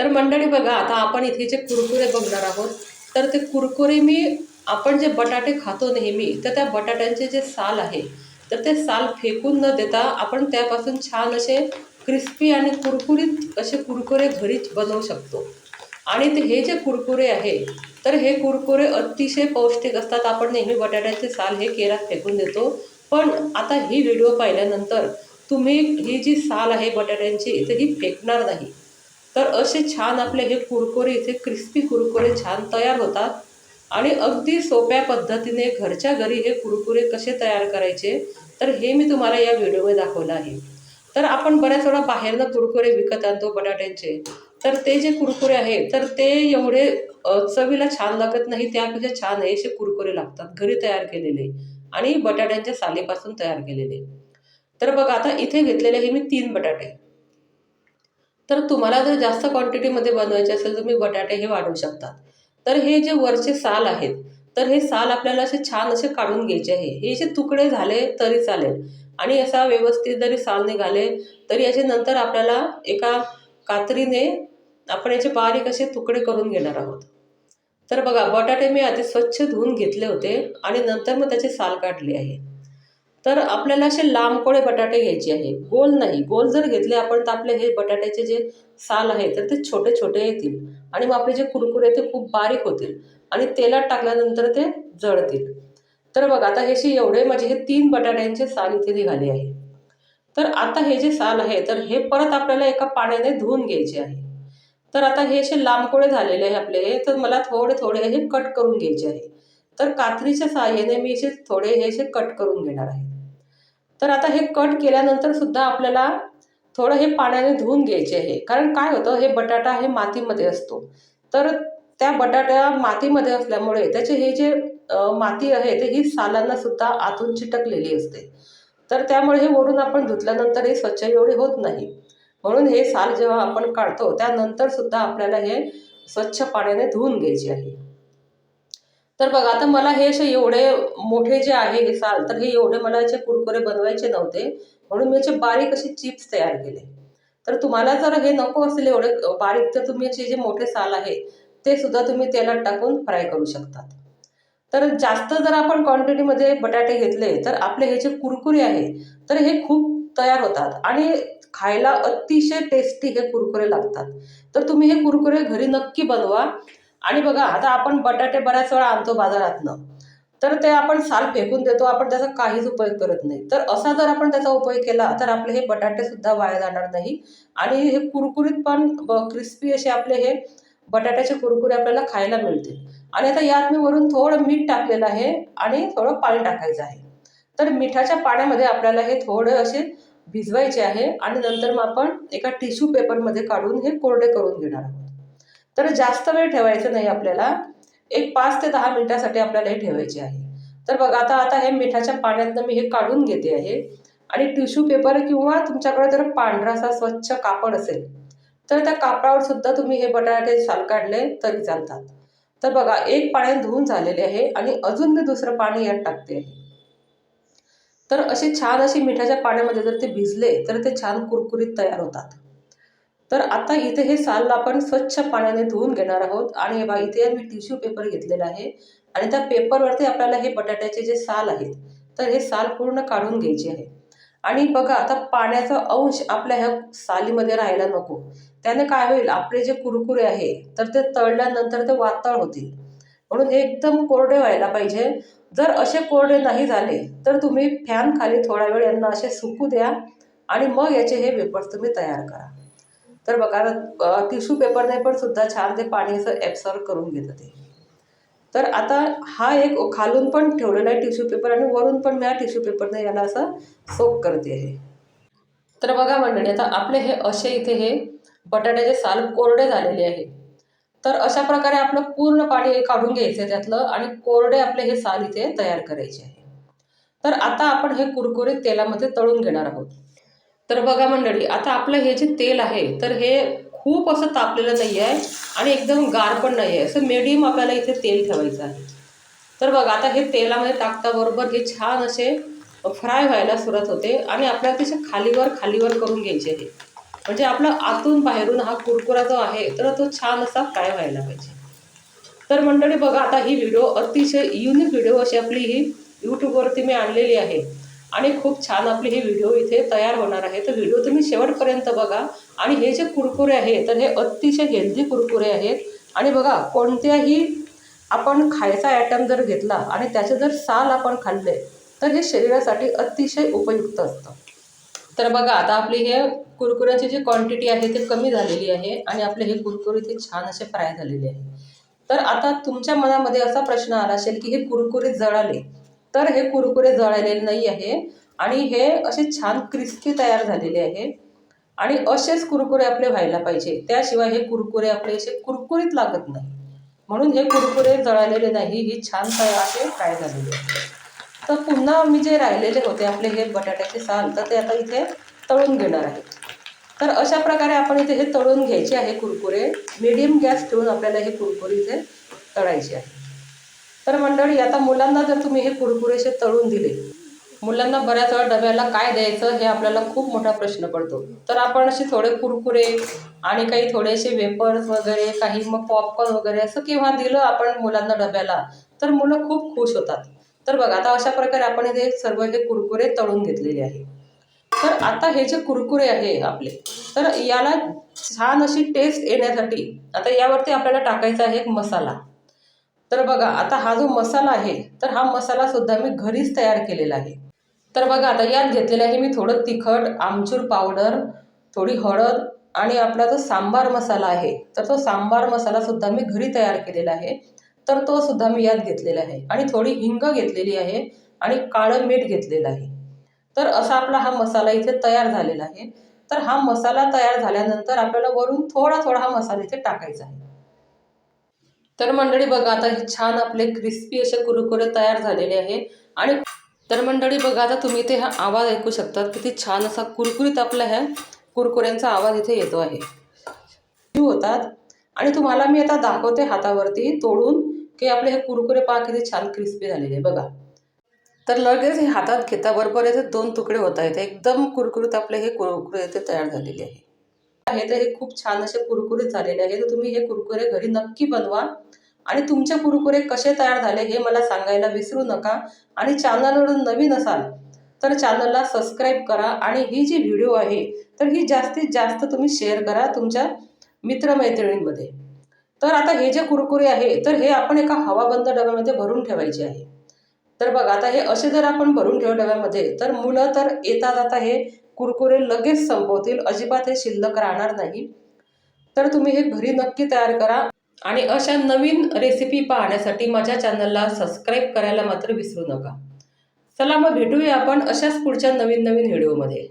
तर मंडळी बघा आता आपण इथे जे कुरकुरे बघणार आहोत तर ते कुरकुरे मी आपण जे बटाटे खातो नेहमी तर त्या बटाट्यांचे जे साल आहे तर ते साल फेकून न देता आपण त्यापासून छान असे क्रिस्पी आणि कुरकुरीत असे कुरकुरे घरीच बनवू शकतो. आणि ते हे जे कुरकुरे आहे तर हे कुरकुरे अतिशय पौष्टिक असतात. आपण नेहमी बटाट्याचे साल हे केरात फेकून देतो. पण आता ही व्हिडिओ पाहिल्यानंतर तुम्ही ही जी साल आहे बटाट्यांची तर ही फेकणार नाही. तर असे छान आपले हे कुरकुरे इथे क्रिस्पी कुरकुरे छान तयार होतात. आणि अगदी सोप्या पद्धतीने घरच्या घरी हे कुरकुरे कसे तयार करायचे तर हे मी तुम्हाला या व्हिडिओमध्ये दाखवलं आहे. तर आपण बऱ्याच वेळा बाहेरनं कुरकुरे विकत आणतो बटाट्यांचे. तर ते जे कुरकुरे आहे तर ते एवढे चवीला छान लागत नाही त्यापेक्षा छान आहे असे कुरकुरे लागतात घरी तयार केलेले. आणि बटाट्यांच्या सालीपासून तयार केलेले. तर बघा आता इथे घेतलेले हे मी तीन बटाटे. तर तुम्हाला जर जास्त क्वांटिटीमध्ये बनवायचे असेल तर तुम्ही बटाटे हे वाढवू शकतात तर हे जे वरचे साल आहेत तर हे साल आपल्याला असे छान असे काढून घ्यायचे आहे. हे जे तुकडे झाले तरी चालेल. आणि असा व्यवस्थित जरी साल निघाले तरी याचे नंतर आपल्याला एका कात्रीने आपण याचे बारीक असे तुकडे करून घेणार आहोत. तर बघा बटाटे मी आधी स्वच्छ धुवून घेतले होते आणि नंतर मग त्याचे साल काढले आहे. तर आपल्याला असे लांबकोळे बटाटे घ्यायचे आहे गोल नाही. गोल जर घेतले आपण तर आपले हे बटाट्याचे जे साल आहे तर ते छोटे छोटे येतील आणि मग आपले जे कुरकुरे ते खूप बारीक होतील आणि तेलात टाकल्यानंतर ते जळतील. तर बघा आता हे एवढे माझे हे तीन बटाट्यांचे साल इथे निघाले आहे. तर आता हे जे साल आहे तर हे परत आपल्याला एका पाण्याने धुवून घ्यायचे आहे. तर आता हे असे लांबकोळे झालेले आहे आपले हे तर मला थोडे थोडे हे कट करून घ्यायचे आहे. तर कात्रीच्या साह्याने मी असे थोडे हे असे कट करून घेणार आहे. तर आता हे कट केल्यानंतर सुद्धा आपल्याला थोडं हे पाण्याने धुवून घ्यायचे आहे. कारण काय होतं हे बटाटा हे मातीमध्ये असतो. तर त्या बटाट्या मातीमध्ये असल्यामुळे त्याचे हे जे माती आहे ते ही सालांना सुद्धा आतून चिटकलेली असते. तर त्यामुळे हे वरून आपण धुतल्यानंतर हे स्वच्छ एवढे होत नाही. म्हणून हे साल जेव्हा आपण काढतो त्यानंतर सुद्धा आपल्याला हे स्वच्छ पाण्याने धुवून घ्यायचे आहे. तर बघा आता मला हे असे एवढे मोठे जे आहे हे साल तर हे एवढे मला याचे कुरकुरे बनवायचे नव्हते. म्हणून मी याचे बारीक असे चिप्स तयार केले. तर तुम्हाला जर हे नको असेल एवढे बारीक तर तुम्ही याचे जे मोठे साल आहे ते सुद्धा तुम्ही तेलात टाकून फ्राय करू शकतात. तर जास्त जर आपण क्वांटिटीमध्ये बटाटे घेतले तर आपले हे जे कुरकुरे आहे तर हे खूप तयार होतात. आणि खायला अतिशय टेस्टी हे कुरकुरे लागतात. तर तुम्ही हे कुरकुरे घरी नक्की बनवा. आणि बघा आता आपण बटाटे बऱ्याच वेळा आणतो बाजारातनं. तर ते आपण साल फेकून देतो आपण त्याचा काहीच उपयोग करत नाही. तर असा जर आपण त्याचा उपयोग केला तर आपले हे बटाटे सुद्धा वाया जाणार नाही. आणि हे कुरकुरीत पण क्रिस्पी असे आपले हे बटाट्याचे कुरकुरे आपल्याला खायला मिळतील. आणि आता यात मी वरून थोडं मीठ टाकलेलं आहे आणि थोडं पाणी टाकायचं आहे. तर मिठाच्या पाण्यामध्ये आपल्याला हे थोडे असे भिजवायचे आहे आणि नंतर मग आपण एका टिश्यू पेपरमध्ये काढून हे कोरडे करून घेणार आहोत. तर जास्त वेळ ठेवायचं नाही आपल्याला. एक पाच ते दहा मिनिटासाठी आपल्याला हे ठेवायचे आहे. तर बघा आता आता हे मिठाच्या पाण्यातनं मी हे काढून घेते आहे. आणि टिश्यू पेपर किंवा तुमच्याकडे जर पांढरासा स्वच्छ कापड असेल तर त्या कापडावर सुद्धा तुम्ही हे बटाटे साल काढले तरी चालतात. तर बघा एक पाण्यात धुवून झालेले आहे आणि अजून मी दुसरं पाणी यात टाकते आहे. तर असे छान असे मिठाच्या पाण्यामध्ये जर ते भिजले तर ते छान कुरकुरीत तयार होतात. तर आता इथे हे साल आपण स्वच्छ पाण्याने धुवून घेणार आहोत. आणि हे इथे मी टिश्यू पेपर घेतलेला आहे. आणि त्या पेपरवरती आपल्याला हे बटाट्याचे जे साल आहेत तर हे साल पूर्ण काढून घ्यायचे आहे. आणि बघा आता पाण्याचा अंश आपल्या ह्या सालीमध्ये राहायला नको. त्याने काय होईल आपले जे कुरकुरे आहे तर ते तळल्यानंतर ते वातळ होतील. म्हणून हे एकदम कोरडे व्हायला पाहिजे. जर असे कोरडे नाही झाले तर तुम्ही फॅन खाली थोडा वेळ यांना असे सुकू द्या. आणि मग याचे हे वेपर्स तुम्ही तयार करा. तर बघा टिश्यू पेपरने पण सुद्धा छान ते पाणी असं ॲब्सॉर्ब करून घेतं ते. तर आता हा एक खालून पण ठेवलेला आहे टिश्यू पेपर आणि वरून पण मी हा टिश्यू पेपरने याला असं सोक करते आहे. तर बघा मंडळी आता आपले हे असे इथे हे बटाट्याचे साल कोरडे झालेले आहे तर अशा प्रकारे आपलं पूर्ण पाणी काढून घ्यायचं आहे त्यातलं आणि कोरडे आपले हे साल इथे तयार करायचे आहे. तर आता आपण हे कुरकुरीत तेलामध्ये तळून घेणार आहोत. तर बघा मंडळी आता आपलं हे जे तेल आहे तर हे खूप असं तापलेलं नाही आहे आणि एकदम गार पण नाही आहे असं मिडियम आपल्याला इथे तेल ठेवायचं आहे. तर बघा आता हे तेलामध्ये टाकताबरोबर हे छान असे फ्राय व्हायला सुरुवात होते आणि आपल्याला तसे खालीवर खालीवर करून घ्यायचे हे. म्हणजे आपला आतून बाहेरून हा कुरकुरा जो आहे तर तो छान असा फ्राय व्हायला पाहिजे. तर मंडळी बघा आता ही व्हिडिओ अतिशय युनिक व्हिडिओ अशी आपली ही यूट्यूबवरती मी आणलेली आहे. आणि खूप छान आपली हे व्हिडिओ इथे तयार होणार आहे तर व्हिडिओ तुम्ही शेवटपर्यंत बघा. आणि हे जे कुरकुरे आहे तर हे अतिशय हेल्दी कुरकुरे आहेत. आणि बघा कोणत्याही आपण खायचा आयटम जर घेतला आणि त्याचे जर साल आपण खाल्ले तर हे शरीरासाठी अतिशय उपयुक्त असतं. तर बघा आता आपली हे कुरकुऱ्याची जी क्वांटिटी आहे ते कमी झालेली आहे आणि आपले हे कुरकुरे ते छान असे फ्राय झालेले आहे. तर आता तुमच्या मनामध्ये असा प्रश्न आला असेल की हे कुरकुरे जळाले तर हे कुरकुरे जळालेले नाही आहे. आणि हे असे छान क्रिस्पी तयार झालेले आहे. आणि असेच कुरकुरे आपले व्हायला पाहिजे. त्याशिवाय हे कुरकुरे आपले असे कुरकुरीत लागत नाही. म्हणून हे कुरकुरे जळालेले नाही ही छान तयार असे फ्राय झालेले आहे. तर पुन्हा मी जे राहिलेले होते आपले हे बटाट्याचे साल तर ते आता इथे तळून घेणार आहे. तर अशा प्रकारे आपण इथे हे तळून घ्यायचे आहे कुरकुरे. मिडियम गॅस ठेवून आपल्याला हे कुरकुरे इथे तळायचे आहे. तर मंडळी आता मुलांना जर तुम्ही हे कुरकुरेसे तळून दिले मुलांना बऱ्याच वेळा डब्याला काय द्यायचं हे आपल्याला खूप मोठा प्रश्न पडतो. तर आपण असे थोडे कुरकुरे आणि काही थोडेसे वेपर्स वगैरे काही मग पॉपकॉर्न वगैरे असं केव्हा दिलं आपण मुलांना डब्याला तर मुलं खूप खुश होतात. तर बघा आता अशा प्रकारे आपण इथे सर्व हे कुरकुरे तळून घेतलेले आहे. तर आता हे जे कुरकुरे आहे आपले तर याला छान अशी टेस्ट येण्यासाठी आता यावरती आपल्याला टाकायचा आहे एक मसाला. तर बघा आता हा जो मसाला आहे तर हा मसाला सुद्धा मी घरीच तयार केलेला आहे. तर बघा आता यात घेतलेलं आहे मी थोडं तिखट आमचूर पावडर थोडी हळद आणि आपला जो सांबार मसाला आहे तर तो सांबार मसालासुद्धा मी घरी तयार केलेला आहे. तर तो सुद्धा मी यात घेतलेला आहे आणि थोडी हिंग घेतलेली आहे आणि काळं मीठ घेतलेलं आहे. तर असा आपला हा मसाला इथे तयार झालेला आहे. तर हा मसाला तयार झाल्यानंतर आपल्याला वरून थोडा थोडा हा मसाला इथे टाकायचा आहे. तर मंडळी बघा आता हे छान आपले क्रिस्पी असे कुरकुरे तयार झालेले आहे. आणि तर मंडळी बघा आता तुम्ही इथे हा आवाज ऐकू शकतात किती छान असा कुरकुरीत आपला ह्या कुरकुऱ्यांचा आवाज इथे येतो आहे. होतात. आणि तुम्हाला मी आता दाखवते हातावरती तोडून की आपले हे कुरकुरे पहा किती छान क्रिस्पी झालेले आहे. बघा. तर लगेच हे हातात घेता बरोबर याचे दोन तुकडे होत आहेत. एकदम कुरकुरीत आपले हे कुरकुरे इथे तयार झालेले आहे. आहे तर हे खूप छान असे कुरकुरीत झालेले आहे. तर तुम्ही हे कुरकुरे घरी नक्की बनवा. आणि तुमचे कुरकुरे कसे तयार झाले हे मला सांगायला विसरू नका. आणि चॅनलवरून नवीन असाल तर चॅनलला सबस्क्राईब करा. आणि ही जी व्हिडिओ आहे तर ही जास्तीत जास्त तुम्ही शेअर करा तुमच्या मित्रमैत्रिणींमध्ये. तर आता हे जे कुरकुरे आहे तर हे आपण एका हवाबंद डब्यामध्ये भरून ठेवायचे आहे. तर बघा आता हे असे जर आपण भरून ठेवू डब्यामध्ये तर मुलं तर येतात आता हे कुरकुरे लगेच संपवतील. अजिबात हे शिल्लक राहणार नाही. तर तुम्ही हे घरी नक्की तयार करा. आणि अशा नवीन रेसिपी पाहण्यासाठी माझ्या चॅनलला सबस्क्राईब करायला मात्र विसरू नका. चला मग भेटूया आपण अशाच पुढच्या नवीन नवीन व्हिडिओमध्ये